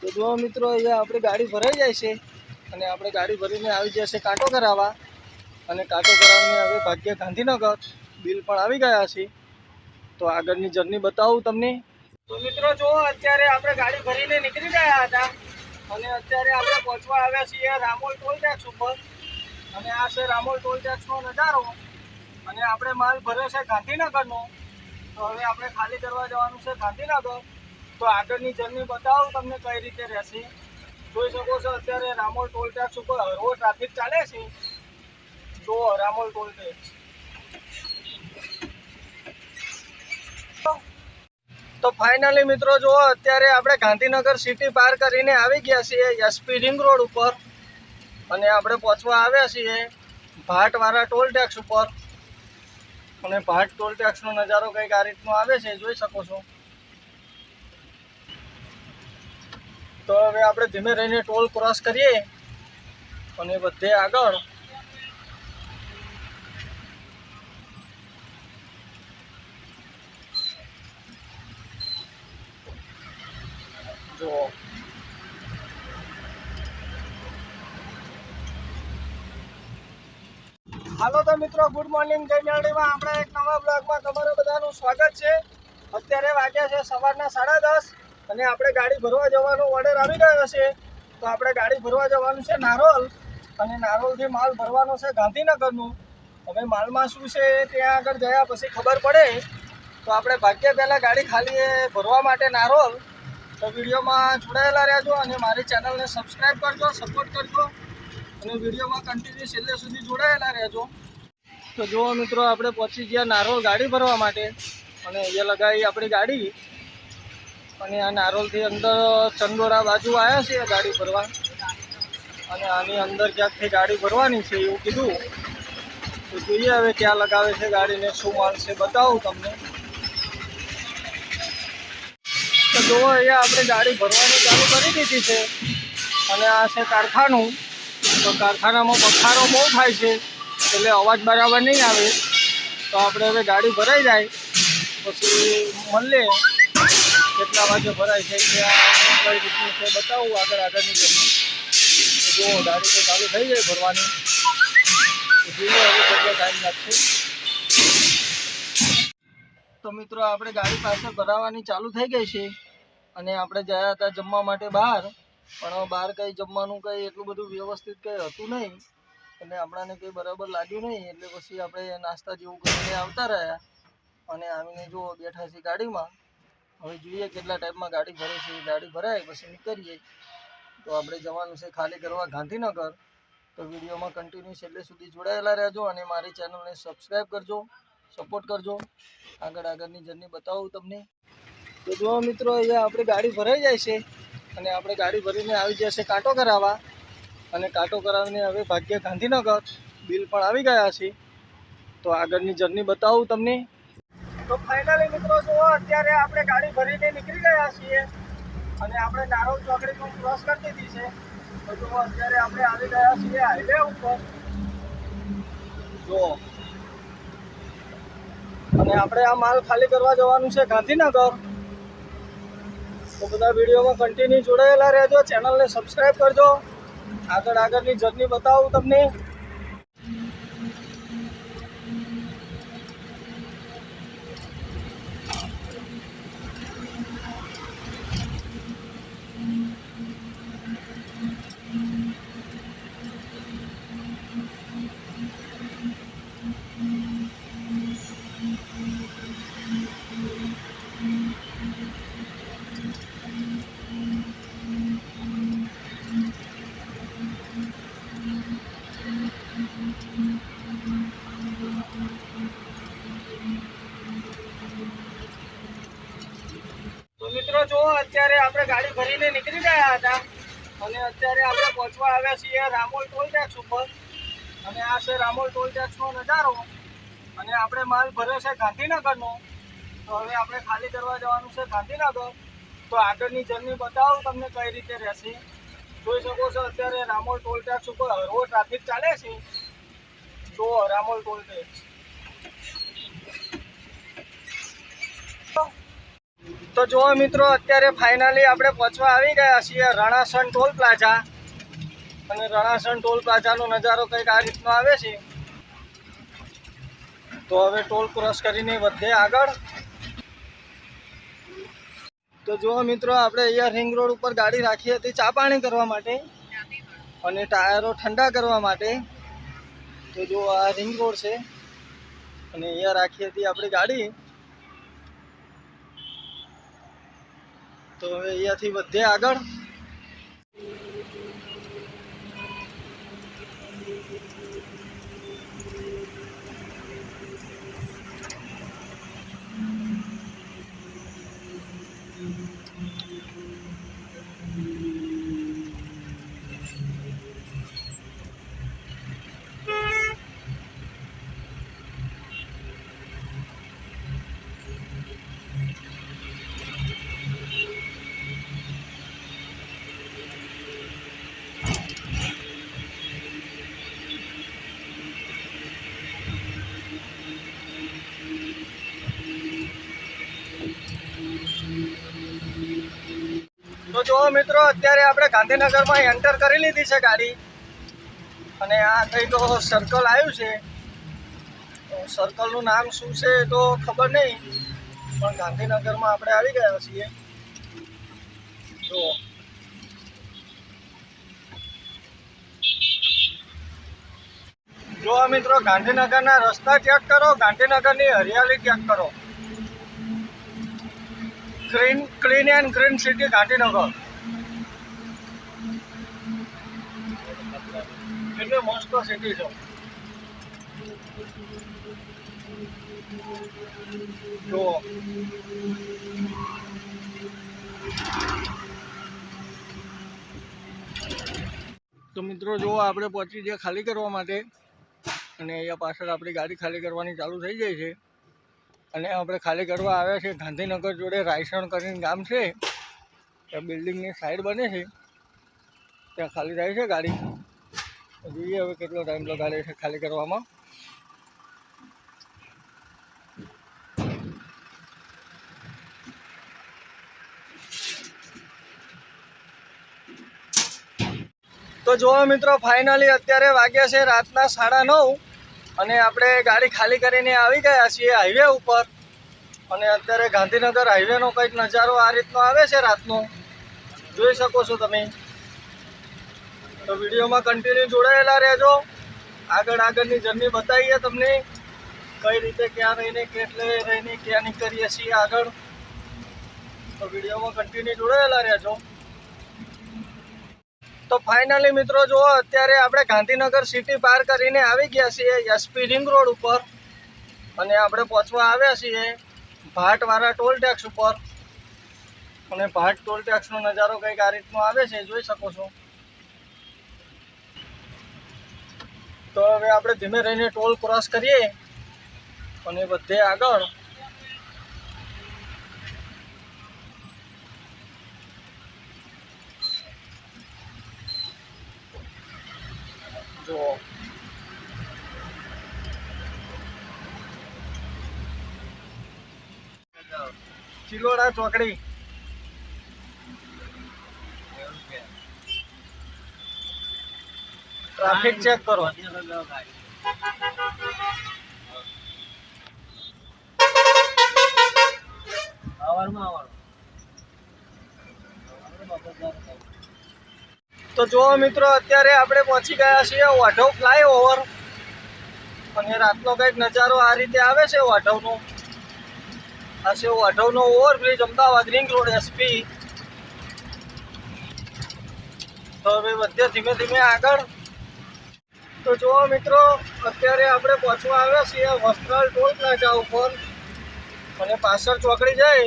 તો જો મિત્રો, અહીંયા આપણી ગાડી ભરાઈ જાય છે અને આપણે ગાડી ભરીને આવી જશે કાંટો કરાવવા અને કાંટો કરાવીને હવે ભાગ્ય ગાંધીનગર. બિલ પણ આવી ગયા છે. તો આગળની જર્ની બતાવું તમને. તો મિત્રો જો અત્યારે આપણે ગાડી ભરીને નીકળી ગયા હતા. અને અત્યારે આપણે પહોંચવા આવ્યા છીએ રામોલ ટોલ ટેક્સ ઉપર. અને આ છે રામોલ ટોલ ટેક્સનો નજારો. અને આપણે માલ ભર્યો છે ગાંધીનગરનો. તો હવે આપણે ખાલી કરવા જવાનું છે ગાંધીનગર. તો આગળની જર્ની બતાવું તમને કઈ રીતે રહેશે. જોઈ શકો છો અત્યારે રામોલ ટોલ ટેક્સ ઉપર હરવો ટ્રાફિક ચાલે છે. જો રામોલ ટોલ ટેક્સ તો ફાઇનલી મિત્રો જુઓ, અત્યારે આપણે ગાંધીનગર સિટી પાર કરીને આવી ગયા છીએ એસપી રિંગ રોડ ઉપર. અને આપણે પહોંચવા આવ્યા છીએ ભાટવાળા ટોલ ટેક્સ ઉપર. અને ભાટ ટોલ ટેક્સનો નજારો કંઈક આ રીતનો આવે છે, જોઈ શકો છો. તો હવે આપણે ધીમે રહીને ટોલ ક્રોસ કરીએ અને બધે આગળ. જો. હાલો તો મિત્રો ગુડ મોર્નિંગ જય મેળવીમાં આપણે એક નવા બ્લોગમાં તમારું બધાનું સ્વાગત છે. અત્યારે વાગ્યા છે સવારના સાડા દસ. અને આપણે ગાડી ભરવા જવાનો ઓર્ડર આવી ગયો છે. તો આપણે ગાડી ભરવા જવાનું છે નારોલ. અને નારોલથી માલ ભરવાનો છે ગાંધીનગરનું. હવે માલમાં શું છે ત્યાં આગળ ગયા પછી ખબર પડે. તો આપણે ભાગ્ય પહેલાં ગાડી ખાલી એ ભરવા માટે નારોલ. તો વિડીયોમાં જોડાયેલા રહેજો અને મારી ચેનલને સબસ્ક્રાઈબ કરજો સપોર્ટ કરજો. અને વિડીયોમાં કન્ટિન્યુ છેલ્લે સુધી જોડાયેલા રહેજો. તો જુઓ મિત્રો, આપણે પહોંચી ગયા નારોલ ગાડી ભરવા માટે. અને અહીંયા લગાવી આપણી ગાડી. અને આ નારોલથી અંદર ચંદોરા બાજુ આવ્યા છે ગાડી ભરવા. અને આની અંદર ક્યાંકથી ગાડી ભરવાની છે એવું કીધું. તો જોઈએ હવે ક્યાં લગાવે છે ગાડીને શું માલ બતાવું તમને. તો જુઓ, અહીંયા આપણે ગાડી ભરવાની ચાલુ કરી દીધી છે. અને આ છે કારખાનું. તો કારખાનામાં બખારો બહુ થાય છે, એટલે અવાજ બરાબર નહીં આવે. તો આપણે હવે ગાડી ભરાઈ જાય. પછી મળીએ. કેટલા વાગે ભરાય છે ત્યાં કઈ રીતનું છે, બતાવું આગળ આગળની જમીન જુઓ ગાડી તો ચાલુ થઈ જાય ભરવાની. જોઈએ હવે કેટલો ટાઈમ લાગશે. તો મિત્રો, આપણે ગાડી પાછળ ભરાવાની ચાલુ થઈ ગઈ છે અને આપણે ગયા હતા જમવા માટે બહાર. પણ બહાર કંઈ જમવાનું કંઈ એટલું બધું વ્યવસ્થિત કંઈ હતું નહીં. એટલે આપણાને કંઈ બરાબર લાગ્યું નહીં. એટલે પછી આપણે નાસ્તા જેવું કરીને આવતા રહ્યા. અને આવીને જો બેઠા છે ગાડીમાં. હવે જોઈએ કેટલા ટાઈમમાં ગાડી ભરે છે. ગાડી ભરાય પછી નીકળીએ. તો આપણે જવાનું છે ખાલી કરવા ગાંધીનગર. તો વિડીયોમાં કન્ટિન્યુ છેલ્લે સુધી જોડાયેલા રહેજો અને મારી ચેનલને સબસ્ક્રાઈબ કરજો સપોર્ટ કરજો. આગળ આગળની જર્ની બતાવું તમને. તો જો મિત્રો, અહીંયા આપણી ગાડી ભરાઈ જાય છે અને આપણે ગાડી ભરીને આવી જશે કાંટો કરાવવા. અને કાંટો કરાવીને હવે ભાગ્ય ગાંધીનગર. બિલ પણ આવી ગયા છે. તો આગળની જર્ની બતાવું તમને. તો ફાઇનલી મિત્રો જુઓ, અત્યારે આપણે ગાડી ભરીને નીકળી ગયા છીએ અને આપણે નારોલ ચોકડી ક્રોસ કરી દીધી છે. તો જુઓ, અત્યારે આપણે આવી ગયા છીએ હાઈવે ઉપર. જુઓ. અને આપણે આ માલ ખાલી કરવા જવાનું છે ગાંધીનગર. તો બધા વિડીયોમાં કન્ટિન્યુ જોડાયેલા રહેજો ચેનલને સબસ્ક્રાઈબ કરજો. આગળ આગળની જર્ની બતાવું તમને તો મિત્રો જુઓ અત્યારે આપણે ગાડી ભરીને નીકળી ગયા હતા. અને અત્યારે આપણે પહોંચવા આવ્યા છીએ રામોલ ટોલ ટેક્સ ઉપર. અને આ છે રામોલ ટોલ ટેક્સનો નજારો. અને આપણે માલ ભર્યો છે ગાંધીનગરનો. તો હવે આપણે ખાલી કરવા જવાનું છે ગાંધીનગર. તો આગળની જર્ની બતાવું તમને કઈ રીતે રહેશે. જોઈ શકો છો અત્યારે રામોલ ટોલ ટેક્સ ઉપર હરવો ટ્રાફિક ચાલે છે. જુઓ રામોલ ટોલ ટેક્સ. તો જુઓ મિત્રો, અત્યારે ફાઇનલી આપણે પહોંચવા આવી ગયા છીએ રણાસણ ટોલ પ્લાઝા. અને રણાસણ ટોલ પ્લાઝાનો નજારો કંઈક આ રીતનો આવે છે. તો હવે ટોલ ક્રોસ કરીને વધે આગળ. તો જુઓ મિત્રો, આપણે અહીંયા રિંગ રોડ ઉપર ગાડી રાખી હતી ચા પાણી કરવા માટે. અને ટાયરો ઠંડા કરવા માટે. તો જો આ રિંગ રોડ છે. અને અહીંયા રાખી હતી આપણી ગાડી. તો હવે અહીંયાથી વધે આગળ તો જો મિત્રો, અત્યારે આપણે ગાંધીનગરમાં એન્ટર કરી લીધી છે ગાડી. અને આ કંઈક સર્કલ આવ્યું છે. સર્કલનું નામ શું છે તો ખબર નહીં, પણ ગાંધીનગરમાં આપણે આવી ગયા છીએ. જો જો મિત્રો, ગાંધીનગરના રસ્તા ચેક કરો, ગાંધીનગરની હરિયાળી ચેક કરો. Clean clean and green city Gandhinagar એટલે મસ્ત સિટી છે જો તો મિત્રો જો આપણે પહોંચી જઈએ ખાલી કરવા માટે. અને અહીંયા પાછળ આપણી ગાડી ખાલી કરવાની ચાલુ થઈ જાય છે. અને આપણે ખાલી કરવા આવ્યા છે ગાંધીનગર જોડે રાયસણ કરીને ગામ છે. ત્યાં બિલ્ડિંગની સાઈડ બને છે. ત્યાં ખાલી થાય છે ગાડી. જોઈએ હવે કેટલો ટાઈમ લગાડે છે ખાલી કરવામાં. તો જોવા મિત્રો ફાઇનલી અત્યારે વાગ્યા છે રાતના સાડા નવ. અને આપણે ગાડી ખાલી કરીને આવી ગયા છીએ હાઈવે ઉપર. અને અત્યારે ગાંધીનગર હાઈવેનો કંઈક નજારો આ રીતનો આવે છે રાતનો. જોઈ શકો છો તમે. તો વિડીયોમાં કન્ટિન્યુ જોડાયેલા રહેજો. આગળ આગળની જર્ની બતાવીએ તમને કઈ રીતે ક્યાં રહીને, કેટલે રહીને, ક્યાં નીકળીએ છીએ આગળ. તો વિડીયોમાં કન્ટિન્યુ જોડાયેલા રહેજો. તો ફાઇનલી મિત્રો જુઓ, અત્યારે આપણે ગાંધીનગર સિટી પાર કરીને આવી ગયા છીએ એસપી રિંગ રોડ ઉપર. અને આપણે પહોંચવા આવ્યા છીએ ભાટવાળા ટોલ ટેક્સ ઉપર. અને ભાટ ટોલ ટેક્સનો નજારો કંઈક આ રીતનો આવે છે, જોઈ શકો છો. તો હવે આપણે ધીમે રહીને ટોલ ક્રોસ કરીએ. અને બધે આગળ ચિલોડા ચોકડી. ટ્રાફિક ચેક કરો. તો જો મિત્રો અત્યારે આપણે પહોંચી ગયા છીએ વાઢવ ફ્લાયઓવર અને રાતનો કંઈક નજારો આ રીતે આવે છે વાઢવનો આ છે વાઢવનો overbridge Ahmedabad ring road SP તો હવે વધ્યા ધીમે ધીમે આગળ. તો જુઓ મિત્રો, અત્યારે આપણે પહોંચવા આવ્યા છીએ વસ્ત્રાલ ટોલ પ્લાઝા ઉપર. અને પાછળ ચોકડી જઈ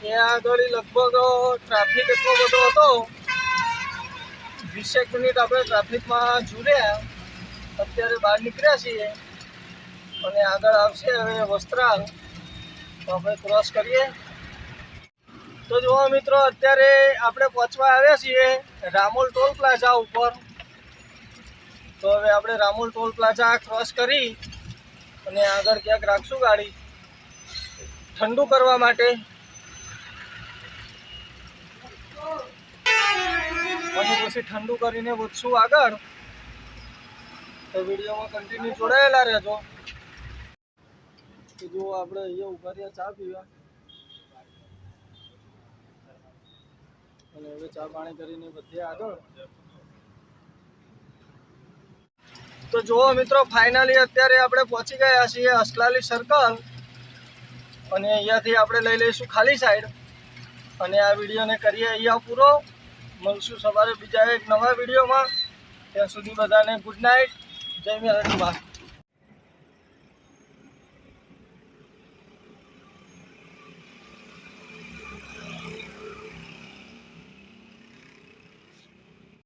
ત્યાં આગળ લગભગ ટ્રાફિક એટલો બધો હતો. વીસેક મિનિટ આપણે ટ્રાફિકમાં જુર્યા અત્યારે બહાર નીકળ્યા છીએ. અને આગળ આવશે હવે વસ્ત્રાલ. તો આપણે ક્રોસ કરીએ. તો જુઓ મિત્રો, અત્યારે આપણે પહોંચવા આવ્યા છીએ રામોલ ટોલ પ્લાઝા ઉપર. તો હવે આપણે રામોલ ટોલ પ્લાઝા ક્રોસ કરી અને આગળ ક્યાંક રાખશું ગાડી. ઠંડુ કરવા માટે. અને પછી ઠંડુ કરીને વધશું આગળ. તો વિડીયોમાં કન્ટિન્યુ જોડાયેલા રહેજો. તો જો આપણે અહીંયા ઊભા રહ્યા, ચા પીવા. અને હવે ચા પાણી કરીને બધે આગળ. તો જુઓ મિત્રો ફાઇનલી અત્યારે આપણે પહોંચી ગયા છીએ અસલાલી સર્કલ અને અહીંયાથી આપણે લઈ લઈશું ખાલી સાઈડ અને આ વિડીયોને કરીએ અહીંયા પૂરો. મળશું સવારે બીજા એક નવા વિડીયોમાં ત્યાં સુધી બધાને ગુડ નાઇટ જય મેરડી બા